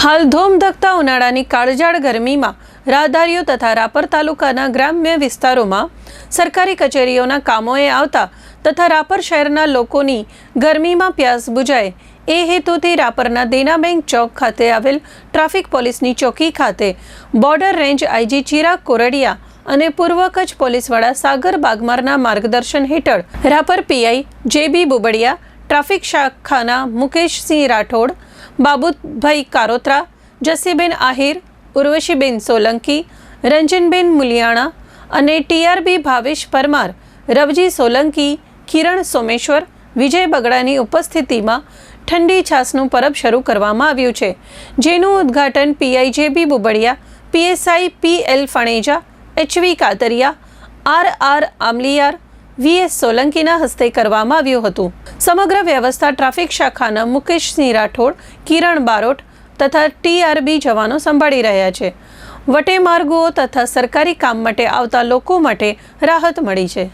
હાલ ધોમધકતા ઉનાળાની કાળજાળ ગરમીમાં રાહદારીઓ તથા રાપર તાલુકાના ગ્રામ્ય વિસ્તારોમાં સરકારી કચેરીઓના કામોએ આવતા તથા રાપર શહેરના લોકોની ગરમીમાં પ્યાસ બુજાય. એ હેતુથી રાપરના દેના બેંક ચોક ખાતે આવેલ ટ્રાફિક પોલીસની ચોકી ખાતે border range IG Chirag Koradia અને પૂર્વ કચ્છ પોલીસ સાગર બાગમારના માર્ગદર્શન હેઠળ રાપર પીઆઈ જે બી બુબડિયા, ટ્રાફિક શાખાના મુકેશસિંહ રાઠોડ બાબુભાઈ કારોત્રા, જસીબેન આહિર, ઉર્વશીબેન સોલંકી, રંજનબેન મુલિયાણા અને ટીઆરબી ભાવેશ પરમાર, રવજી સોલંકી, કિરણ સોમેશ્વર, વિજય બગડાની ઉપસ્થિતિમાં ઠંડી છાસનું પરબ શરૂ કરવામાં આવ્યું છે, જેનું ઉદ્ઘાટન PI JB Bubadia, PSI P L Phaneja, HV Katariya R R Amaliyar VS સોલંકીના હસ્તે કરવામાં આવ્યું હતું. સમગ્ર વ્યવસ્થા ટ્રાફિક શાખાના મુકેશસિંહ રાઠોડ, કિરણ બારોટ તથા ટીઆરબી જવાનો સંભાળી રહ્યા છે. વટેમાર્ગો તથા સરકારી કામ માટે આવતા લોકો માટે રાહત મળી છે.